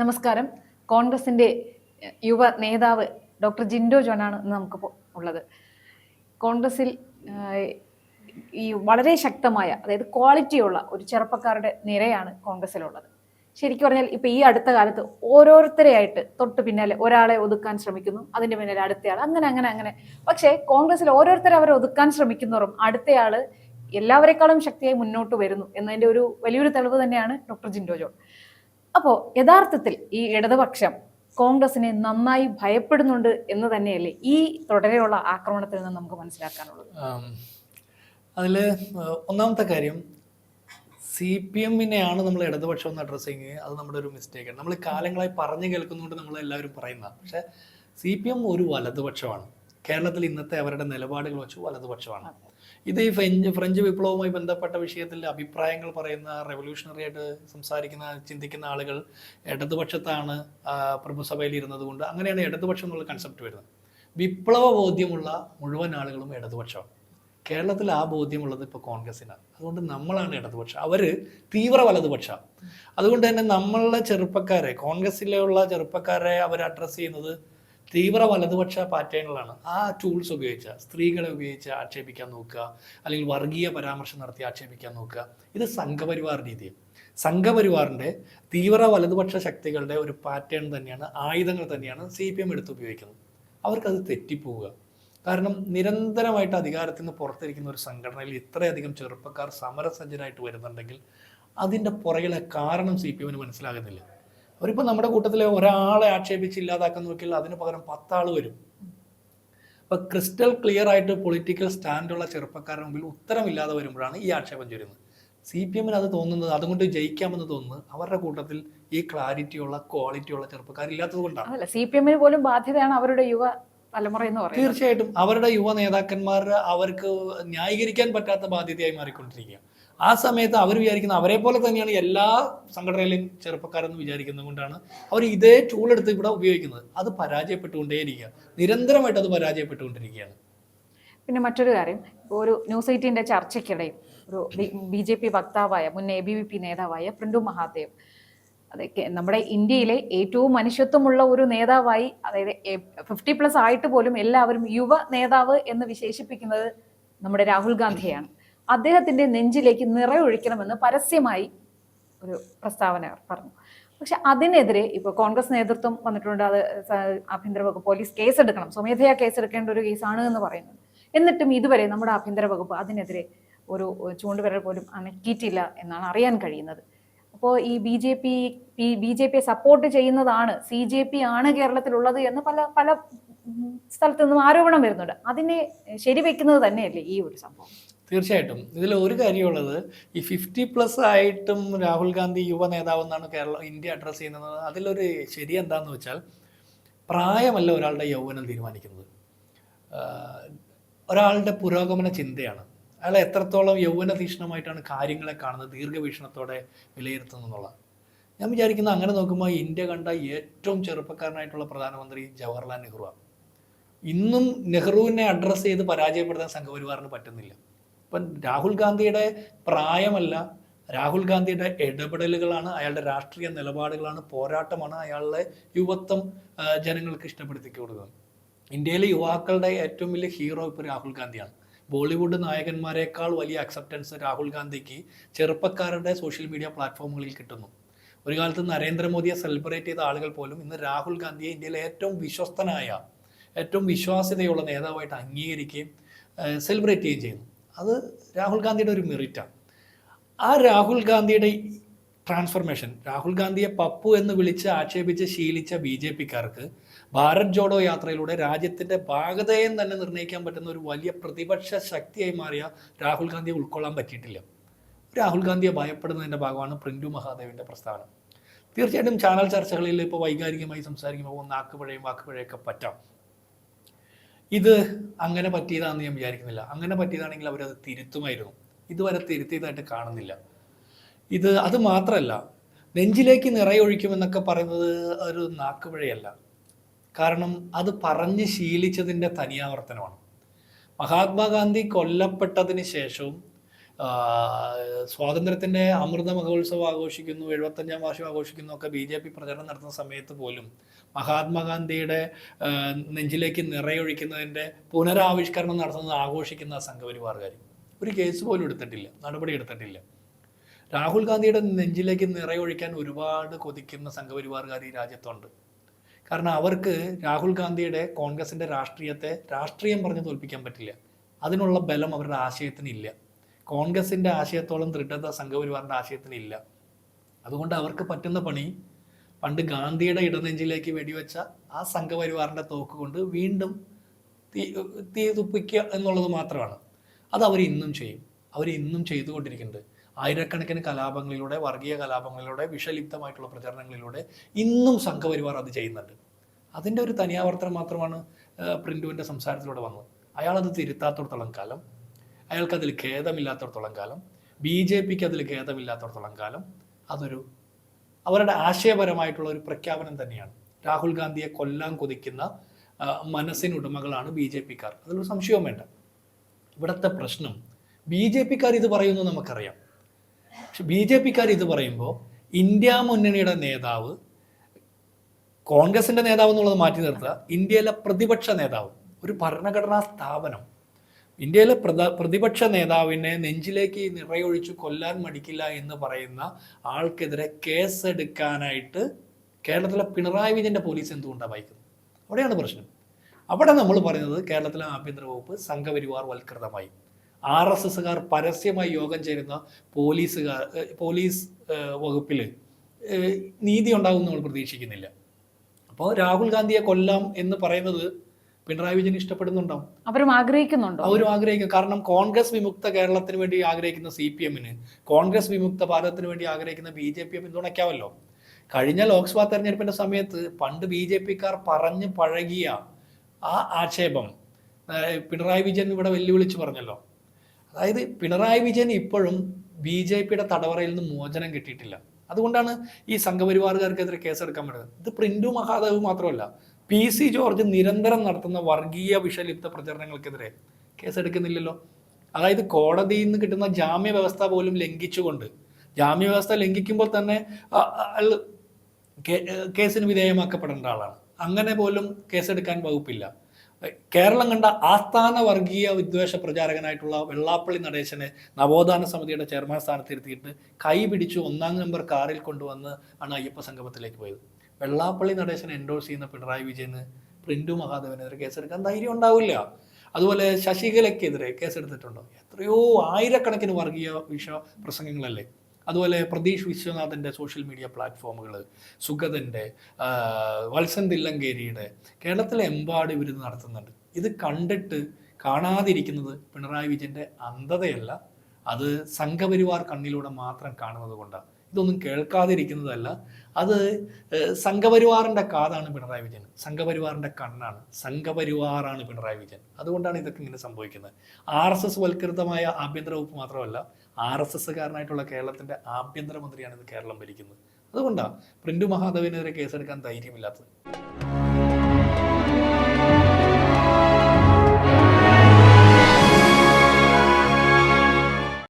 നമസ്കാരം. കോൺഗ്രസിന്റെ എഹ്, യുവ നേതാവ് ഡോക്ടർ ജിൻഡോ ജോണാണ് ഇന്ന് നമുക്ക് ഉള്ളത്. കോൺഗ്രസിൽ ഈ വളരെ ശക്തമായ അതായത് ക്വാളിറ്റിയുള്ള ഒരു ചെറുപ്പക്കാരുടെ നിരയാണ് കോൺഗ്രസിലുള്ളത്. ശരിക്കും പറഞ്ഞാൽ ഇപ്പൊ ഈ അടുത്ത കാലത്ത് ഓരോരുത്തരെയായിട്ട് തൊട്ട് പിന്നാലെ ഒരാളെ ഒതുക്കാൻ ശ്രമിക്കുന്നു അതിന്റെ പിന്നാലെ അടുത്തയാൾ അങ്ങനെ അങ്ങനെ അങ്ങനെ. പക്ഷേ കോൺഗ്രസിൽ ഓരോരുത്തരെ അവരെ ഒതുക്കാൻ ശ്രമിക്കുന്നവരും അടുത്തയാൾ എല്ലാവരെക്കാളും ശക്തിയായി മുന്നോട്ട് വരുന്നു എന്നതിന്റെ ഒരു വലിയൊരു തെളിവ് തന്നെയാണ് ഡോക്ടർ ജിൻഡോ ജോൺ. അപ്പോൾ യഥാർത്ഥത്തിൽ ഈ ഇടതുപക്ഷം കോൺഗ്രസിനെ നന്നായി ഭയപ്പെടുന്നുണ്ട് എന്ന് തന്നെയല്ലേ ഈ തുടരെയുള്ള ആക്രമണത്തിൽ നിന്ന് നമുക്ക് മനസ്സിലാക്കാനുള്ളത്? അതിൽ ഒന്നാമത്തെ കാര്യം സി പി എമ്മിനെയാണ് നമ്മൾ ഇടതുപക്ഷം എന്ന് അഡ്രസ്സ് ചെയ്യുന്നത്. അത് നമ്മുടെ ഒരു മിസ്റ്റേക്കാണ് നമ്മൾ കാലങ്ങളായി പറഞ്ഞു കേൾക്കുന്നുണ്ട് നമ്മൾ എല്ലാവരും പറയുന്നതാണ്. പക്ഷേ സി പി എം ഒരു വലതുപക്ഷമാണ്. കേരളത്തിൽ ഇന്നത്തെ അവരുടെ നിലപാടുകൾ വെച്ച് വലതുപക്ഷമാണ്. ഇത് ഈ ഫ്രഞ്ച് ഫ്രഞ്ച് വിപ്ലവവുമായി ബന്ധപ്പെട്ട വിഷയത്തിൽ അഭിപ്രായങ്ങൾ പറയുന്ന റെവല്യൂഷണറി ആയിട്ട് സംസാരിക്കുന്ന ചിന്തിക്കുന്ന ആളുകൾ ഇടതുപക്ഷത്താണ് പ്രഭുസഭയിൽ ഇരുന്നത് കൊണ്ട് അങ്ങനെയാണ് ഇടതുപക്ഷം എന്നുള്ള കൺസെപ്റ്റ് വരുന്നത്. വിപ്ലവ ബോധ്യമുള്ള മുഴുവൻ ആളുകളും ഇടതുപക്ഷമാണ്. കേരളത്തിൽ ആ ബോധ്യമുള്ളത് ഇപ്പോൾ കോൺഗ്രസിനാണ് അതുകൊണ്ട് നമ്മളാണ് ഇടതുപക്ഷം. അവർ തീവ്ര വലതുപക്ഷ അതുകൊണ്ട് തന്നെ നമ്മളുടെ ചെറുപ്പക്കാരെ കോൺഗ്രസ്സിലുള്ള ചെറുപ്പക്കാരെ അവർ അഡ്രസ്സ് ചെയ്യുന്നത് തീവ്ര വലതുപക്ഷ പാറ്റേണുകളാണ്. ആ ടൂൾസ് ഉപയോഗിച്ച് സ്ത്രീകളെ ഉപയോഗിച്ച് ആക്ഷേപിക്കാൻ നോക്കുക അല്ലെങ്കിൽ വർഗീയ പരാമർശം നടത്തി ആക്ഷേപിക്കാൻ നോക്കുക ഇത് സംഘപരിവാർ രീതിയാണ് സംഘപരിവാറിന്റെ തീവ്ര വലതുപക്ഷ ശക്തികളുടെ ഒരു പാറ്റേൺ തന്നെയാണ് ആയുധങ്ങൾ തന്നെയാണ് സി പി എം എടുത്ത് ഉപയോഗിക്കുന്നത്. അവർക്കത് തെറ്റിപ്പോവുക. കാരണം നിരന്തരമായിട്ട് അധികാരത്തിൽ നിന്ന് പുറത്തിരിക്കുന്ന ഒരു സംഘടനയിൽ ഇത്രയധികം ചെറുപ്പക്കാർ സമരസജ്ജരായിട്ട് വരുന്നുണ്ടെങ്കിൽ അതിന്റെ പുറകിലെ കാരണം സി പി എമ്മിന് മനസ്സിലാകുന്നില്ല. അവരിപ്പോൾ നമ്മുടെ കൂട്ടത്തിലെ ഒരാളെ ആക്ഷേപിച്ച് ഇല്ലാതാക്കാൻ നോക്കിയാൽ അതിന് പകരം പത്താൾ വരും. അപ്പോൾ ക്രിസ്റ്റൽ ക്ലിയർ ആയിട്ട് പൊളിറ്റിക്കൽ സ്റ്റാൻഡുള്ള ചെറുപ്പക്കാരുടെ മുമ്പിൽ ഉത്തരമില്ലാതെ വരുമ്പോഴാണ് ഈ ആക്ഷേപം ചൊരുന്നത്. സി പി എമ്മിന് അത് തോന്നുന്നത് അതുകൊണ്ട് ജയിക്കാമെന്ന് തോന്നുന്നത് അവരുടെ കൂട്ടത്തിൽ ഈ ക്ലാരിറ്റിയുള്ള ക്വാളിറ്റിയുള്ള ചെറുപ്പക്കാരില്ലാത്തത് കൊണ്ടാണ്. സി പി എമ്മിന് പോലും ബാധ്യതയാണ് അവരുടെ യുവ തലമുറ എന്ന് പറയുന്നത്. തീർച്ചയായിട്ടും അവരുടെ യുവ നേതാക്കന്മാർ അവർക്ക് ന്യായീകരിക്കാൻ പറ്റാത്ത ബാധ്യതയായി മാറിക്കൊണ്ടിരിക്കുക ആ സമയത്ത് അവർ വിചാരിക്കുന്ന അവരെ പോലെ തന്നെയാണ് എല്ലാ സംഘടനയിലും ചെറുപ്പക്കാരെന്ന് വിചാരിക്കുന്നത് കൊണ്ടാണ് അവർ ഇതേ ടൂൾ എടുത്ത് ഇവിടെ ഉപയോഗിക്കുന്നത്. അത് പരാജയപ്പെട്ടുകൊണ്ടേയിരിക്കുക നിരന്തരമായിട്ട് അത് പരാജയപ്പെട്ടുകൊണ്ടിരിക്കുകയാണ്. പിന്നെ മറ്റൊരു കാര്യം. ഒരു ന്യൂസ് എയ്റ്റീന്റെ ചർച്ചയ്ക്കിടയിൽ ഒരു ബി ജെ പി വക്താവായ മുൻ എ ബി വി പി നേതാവായ പ്രിൻഡു മഹാദേവ് അതൊക്കെ നമ്മുടെ ഇന്ത്യയിലെ ഏറ്റവും മനുഷ്യത്വമുള്ള ഒരു നേതാവായി അതായത് ഫിഫ്റ്റി പ്ലസ് ആയിട്ട് പോലും എല്ലാവരും യുവ നേതാവ് എന്ന് വിശേഷിപ്പിക്കുന്നത് നമ്മുടെ രാഹുൽ ഗാന്ധിയാണ്. അദ്ദേഹത്തിന്റെ നെഞ്ചിലേക്ക് നിറയൊഴിക്കണമെന്ന് പരസ്യമായി ഒരു പ്രസ്താവന പറഞ്ഞു. പക്ഷെ അതിനെതിരെ ഇപ്പോൾ കോൺഗ്രസ് നേതൃത്വം വന്നിട്ടുണ്ട് അത് ആഭ്യന്തര വകുപ്പ് പോലീസ് കേസെടുക്കണം സ്വമേധയാ കേസെടുക്കേണ്ട ഒരു കേസാണ് എന്ന് പറയുന്നത്. എന്നിട്ടും ഇതുവരെ നമ്മുടെ ആഭ്യന്തര വകുപ്പ് അതിനെതിരെ ഒരു ചൂണ്ടുവിരൽ പോലും അനക്കിയിട്ടില്ല എന്നാണ് അറിയാൻ കഴിയുന്നത്. അപ്പോൾ ഈ B J P B J പിയെ സപ്പോർട്ട് ചെയ്യുന്നതാണ് സി ജെ പി ആണ് കേരളത്തിലുള്ളത് എന്ന് പല പല സ്ഥലത്തു നിന്നും ആരോപണം വരുന്നുണ്ട്. അതിനെ ശരിവെക്കുന്നത് തന്നെയല്ലേ ഈ ഒരു സംഭവം? തീർച്ചയായിട്ടും. ഇതിൽ ഒരു കാര്യമുള്ളത് ഈ ഫിഫ്റ്റി പ്ലസ് ആയിട്ടും രാഹുൽ ഗാന്ധി യുവ നേതാവ് എന്നാണ് കേരള ഇന്ത്യ അഡ്രസ്സ് ചെയ്യുന്നത്. അതിലൊരു ശരി എന്താണെന്ന് വെച്ചാൽ പ്രായമല്ല ഒരാളുടെ യൗവനം തീരുമാനിക്കുന്നത്. ഒരാളുടെ പുരോഗമന ചിന്തയാണ്. അയാൾ എത്രത്തോളം യൗവന തീക്ഷ്ണമായിട്ടാണ് കാര്യങ്ങളെ കാണുന്നത് ദീർഘവീക്ഷണത്തോടെ വിലയിരുത്തുന്നത് എന്നുള്ളത് ഞാൻ വിചാരിക്കുന്നത് അങ്ങനെ നോക്കുമ്പോൾ ഇന്ത്യ കണ്ട ഏറ്റവും ചെറുപ്പക്കാരനായിട്ടുള്ള പ്രധാനമന്ത്രി ജവഹർലാൽ നെഹ്റുവാണ് ഇന്നും നെഹ്റുവിനെ അഡ്രസ്സ് ചെയ്ത് പരാജയപ്പെടുത്താൻ സംഘപരിവാറിന് പറ്റുന്നില്ല. ഇപ്പം രാഹുൽ ഗാന്ധിയുടെ പ്രായമല്ല രാഹുൽ ഗാന്ധിയുടെ ഇടപെടലുകളാണ് അയാളുടെ രാഷ്ട്രീയ നിലപാടുകളാണ് പോരാട്ടമാണ് അയാളുടെ യുവത്വം ജനങ്ങൾക്ക് ഇഷ്ടപ്പെടുത്തി കൊടുക്കുന്നത് ഇന്ത്യയിലെ യുവാക്കളുടെ ഏറ്റവും വലിയ ഹീറോ ഇപ്പോൾ രാഹുൽ ഗാന്ധിയാണ്. ബോളിവുഡ് നായകന്മാരെക്കാൾ വലിയ അക്സെപ്റ്റൻസ് രാഹുൽ ഗാന്ധിക്ക് ചെറുപ്പക്കാരുടെ സോഷ്യൽ മീഡിയ പ്ലാറ്റ്ഫോമുകളിൽ കിട്ടുന്നു. ഒരു കാലത്ത് നരേന്ദ്രമോദിയെ സെലിബ്രേറ്റ് ചെയ്ത ആളുകൾ പോലും ഇന്ന് രാഹുൽ ഗാന്ധിയെ ഇന്ത്യയിലെ ഏറ്റവും വിശ്വസ്തനായ ഏറ്റവും വിശ്വാസ്യതയുള്ള നേതാവായിട്ട് അംഗീകരിക്കുകയും സെലിബ്രേറ്റ് ചെയ്യുകയും ചെയ്യുന്നു. അത് രാഹുൽ ഗാന്ധിയുടെ ഒരു മെറിറ്റാണ് ആ രാഹുൽ ഗാന്ധിയുടെ ട്രാൻസ്ഫർമേഷൻ രാഹുൽ ഗാന്ധിയെ പപ്പു എന്ന് വിളിച്ച് ആക്ഷേപിച്ച് ശീലിച്ച ബി ജെ പിക്കാർക്ക് ഭാരത് ജോഡോ യാത്രയിലൂടെ രാജ്യത്തിന്റെ ഭാഗതയും തന്നെ നിർണയിക്കാൻ പറ്റുന്ന ഒരു വലിയ പ്രതിപക്ഷ ശക്തിയായി മാറിയ രാഹുൽ ഗാന്ധിയെ ഉൾക്കൊള്ളാൻ പറ്റിയിട്ടില്ല. രാഹുൽ ഗാന്ധിയെ ഭയപ്പെടുന്നതിന്റെ ഭാഗമാണ് പ്രിന്റു മഹാദേവിന്റെ പ്രസ്താവന. തീർച്ചയായിട്ടും ചാനൽ ചർച്ചകളിൽ ഇപ്പോൾ വൈകാരികമായി സംസാരിക്കുമ്പോൾ നാക്കുപഴയും വാക്കുപഴയൊക്കെ പറ്റാം. ഇത് അങ്ങനെ പറ്റിയതാണെന്ന് ഞാൻ വിചാരിക്കുന്നില്ല. അങ്ങനെ പറ്റിയതാണെങ്കിൽ അവരത് തിരുത്തുമായിരുന്നു. ഇതുവരെ തിരുത്തിയതായിട്ട് കാണുന്നില്ല. ഇത് അത് മാത്രമല്ല നെഞ്ചിലേക്ക് നിറയൊഴിക്കുമെന്നൊക്കെ പറയുന്നത് ഒരു നാക്കുപിഴയല്ല. കാരണം അത് പറഞ്ഞ് ശീലിച്ചതിന്റെ തനിയാവർത്തനമാണ്. മഹാത്മാഗാന്ധി കൊല്ലപ്പെട്ടതിന് ശേഷവും സ്വാതന്ത്ര്യത്തിന്റെ അമൃത മഹോത്സവം ആഘോഷിക്കുന്നു എഴുപത്തഞ്ചാം വാർഷികം ആഘോഷിക്കുന്നു ഒക്കെ ബി ജെ പി പ്രചരണം നടത്തുന്ന സമയത്ത് പോലും മഹാത്മാഗാന്ധിയുടെ നെഞ്ചിലേക്ക് നിറയൊഴിക്കുന്നതിന്റെ പുനരാവിഷ്കരണം നടത്തുന്നത് ആഘോഷിക്കുന്ന സംഘപരിവാറുകാർ ഒരു കേസ് പോലും എടുത്തിട്ടില്ല നടപടി എടുത്തിട്ടില്ല. രാഹുൽ ഗാന്ധിയുടെ നെഞ്ചിലേക്ക് നിറയൊഴിക്കാൻ ഒരുപാട് കൊതിക്കുന്ന സംഘപരിവാറുകാർ ഈ രാജ്യത്തുണ്ട്. കാരണം അവർക്ക് രാഹുൽ ഗാന്ധിയുടെ കോൺഗ്രസിന്റെ രാഷ്ട്രീയത്തെ രാഷ്ട്രീയം പറഞ്ഞ് തോൽപ്പിക്കാൻ പറ്റില്ല. അതിനുള്ള ബലം അവരുടെ ആശയത്തിനില്ല കോൺഗ്രസിന്റെ ആശയത്തോളം ദൃഢത സംഘപരിവാറിന്റെ ആശയത്തിനില്ല അതുകൊണ്ട് അവർക്ക് പറ്റുന്ന പണി പണ്ട് ഗാന്ധിയുടെ ഇടനെഞ്ചിലേക്ക് വെടിവെച്ച ആ സംഘപരിവാറിന്റെ തോക്ക് കൊണ്ട് വീണ്ടും തീ തീ തുപ്പിക്കുക എന്നുള്ളത് മാത്രമാണ്. അത് അവർ ഇന്നും ചെയ്യും. അവർ ഇന്നും ചെയ്തുകൊണ്ടിരിക്കുന്നുണ്ട്. ആയിരക്കണക്കിന് കലാപങ്ങളിലൂടെ വർഗീയ കലാപങ്ങളിലൂടെ വിഷലിപ്തമായിട്ടുള്ള പ്രചരണങ്ങളിലൂടെ ഇന്നും സംഘപരിവാർ അത് ചെയ്യുന്നുണ്ട്. അതിന്റെ ഒരു തനിയാവർത്തനം മാത്രമാണ് പ്രിന്റുവിന്റെ സംസാരത്തിലൂടെ വന്നത്. അയാളത് തിരുത്താത്തോടത്തോളം കാലം അയാൾക്കതിൽ ഖേദമില്ലാത്തടത്തോളം കാലം ബി ജെ പിക്ക് അതിൽ ഖേദമില്ലാത്തടത്തോളം കാലം അതൊരു അവരുടെ ആശയപരമായിട്ടുള്ള ഒരു പ്രഖ്യാപനം തന്നെയാണ്. രാഹുൽ ഗാന്ധിയെ കൊല്ലാൻ കൊതിക്കുന്ന മനസ്സിനുടമകളാണ് ബി ജെ പിക്കാർ. അതിലൊരു സംശയവും വേണ്ട. ഇവിടുത്തെ പ്രശ്നം ബി ജെ പിക്കാർ ഇത് പറയുന്നു നമുക്കറിയാം. പക്ഷെ ബി ജെ പിക്കാർ ഇത് പറയുമ്പോൾ ഇന്ത്യ മുന്നണിയുടെ നേതാവ് കോൺഗ്രസിന്റെ നേതാവ് എന്നുള്ളത് മാറ്റി നിർത്തുക ഇന്ത്യയിലെ പ്രതിപക്ഷ നേതാവ് ഒരു ഭരണഘടനാ സ്ഥാപനം. ഇന്ത്യയിലെ പ്രത പ്രതിപക്ഷ നേതാവിനെ നെഞ്ചിലേക്ക് നിറയൊഴിച്ചു കൊല്ലാൻ മടിക്കില്ല എന്ന് പറയുന്ന ആൾക്കെതിരെ കേസെടുക്കാനായിട്ട് കേരളത്തിലെ പിണറായി വിജയന്റെ പോലീസ് എന്തുകൊണ്ടാണ് വായിക്കുന്നത് അവിടെയാണ് പ്രശ്നം. അവിടെ നമ്മൾ പറയുന്നത് കേരളത്തിലെ ആഭ്യന്തര വകുപ്പ് സംഘപരിവാർ വൽകൃതമായി. ആർ എസ് എസ്സുകാർ പരസ്യമായി യോഗം ചേരുന്ന പോലീസുകാർ പോലീസ് വകുപ്പിൽ നീതി ഉണ്ടാകും നമ്മൾ പ്രതീക്ഷിക്കുന്നില്ല. അപ്പോൾ രാഹുൽ ഗാന്ധിയെ കൊല്ലാം എന്ന് പറയുന്നത് പിണറായി വിജയൻ ഇഷ്ടപ്പെടുന്നുണ്ടാവും. അവരും ആഗ്രഹിക്കുന്നുണ്ടോ? അവരും ആഗ്രഹിക്കും. കാരണം കോൺഗ്രസ് വിമുക്ത കേരളത്തിന് വേണ്ടി ആഗ്രഹിക്കുന്ന സി പി എമ്മിന് കോൺഗ്രസ് വിമുക്ത ഭാരതത്തിന് വേണ്ടി ആഗ്രഹിക്കുന്ന ബി ജെ പിയെ പിന്തുണയ്ക്കാമല്ലോ. കഴിഞ്ഞ ലോക്സഭാ തെരഞ്ഞെടുപ്പിന്റെ സമയത്ത് പണ്ട് ബി ജെ പിക്കാർ പറഞ്ഞ് പഴകിയ ആ ആക്ഷേപം പിണറായി വിജയൻ ഇവിടെ വെല്ലുവിളിച്ച് പറഞ്ഞല്ലോ. അതായത് പിണറായി വിജയൻ ഇപ്പോഴും ബി ജെ പിയുടെ തടവറയിൽ നിന്ന് മോചനം കിട്ടിയിട്ടില്ല. അതുകൊണ്ടാണ് ഈ സംഘപരിവാറുകാർക്കെതിരെ കേസെടുക്കാൻ പറ്റുന്നത് ഇത് പ്രിന്റു മഹാദേവ് മാത്രമല്ല പി സി ജോർജ് നിരന്തരം നടത്തുന്ന വർഗീയ വിഷലിപ്ത പ്രചരണങ്ങൾക്കെതിരെ കേസെടുക്കുന്നില്ലല്ലോ. അതായത് കോടതിയിൽ നിന്ന് കിട്ടുന്ന ജാമ്യ വ്യവസ്ഥ പോലും ലംഘിച്ചുകൊണ്ട് ജാമ്യ വ്യവസ്ഥ ലംഘിക്കുമ്പോൾ തന്നെ കേസിന് വിധേയമാക്കപ്പെടേണ്ട ആളാണ്. അങ്ങനെ പോലും കേസെടുക്കാൻ വകുപ്പില്ല. കേരളം കണ്ട ആസ്ഥാന വർഗീയ വിദ്വേഷ പ്രചാരകനായിട്ടുള്ള വെള്ളാപ്പള്ളി നടേശനെ നവോത്ഥാന സമിതിയുടെ ചെയർമാൻ സ്ഥാനത്തിരുത്തിയിട്ട് കൈ പിടിച്ച് ഒന്നാം നമ്പർ കാറിൽ കൊണ്ടുവന്ന് ആണ് അയ്യപ്പ സംഗമത്തിലേക്ക് പോയത്. വെള്ളാപ്പള്ളി നടേശനെ എൻഡോഴ്സ് ചെയ്യുന്ന പിണറായി വിജയന് പ്രിന്റു മഹാദേവനെതിരെ കേസെടുക്കാൻ ധൈര്യം ഉണ്ടാവില്ല. അതുപോലെ ശശികലയ്ക്കെതിരെ കേസെടുത്തിട്ടുണ്ടോ? എത്രയോ ആയിരക്കണക്കിന് വർഗീയ വിഷ പ്രസംഗങ്ങളല്ലേ? അതുപോലെ പ്രതീഷ് വിശ്വനാഥന്റെ സോഷ്യൽ മീഡിയ പ്ലാറ്റ്ഫോമുകൾ സുഗതന്റെ വത്സൻ തില്ലങ്കേരിയുടെ കേരളത്തിലെ എമ്പാട് ഇവർ നടത്തുന്നുണ്ട്. ഇത് കണ്ടിട്ട് കാണാതിരിക്കുന്നത് പിണറായി വിജയന്റെ അന്ധതയല്ല അത് സംഘപരിവാർ കണ്ണിലൂടെ മാത്രം കാണുന്നത് കൊണ്ടാണ്. ഇതൊന്നും കേൾക്കാതിരിക്കുന്നതല്ല അത് സംഘപരിവാറിന്റെ കാതാണ് പിണറായി വിജയൻ. സംഘപരിവാറിന്റെ കണ്ണാണ് സംഘപരിവാറാണ് പിണറായി വിജയൻ. അതുകൊണ്ടാണ് ഇതൊക്കെ ഇങ്ങനെ സംഭവിക്കുന്നത്. ആർ എസ് എസ് വൽക്കൃതമായ ആഭ്യന്തര വകുപ്പ് മാത്രമല്ല ആർ എസ് എസ്സുകാരനായിട്ടുള്ള കേരളത്തിന്റെ ആഭ്യന്തരമന്ത്രിയാണ് ഇത് കേരളം ഭരിക്കുന്നത്. അതുകൊണ്ടാണ് പ്രിന്റു മഹാദേവിനെതിരെ കേസെടുക്കാൻ ധൈര്യമില്ലാത്തത്.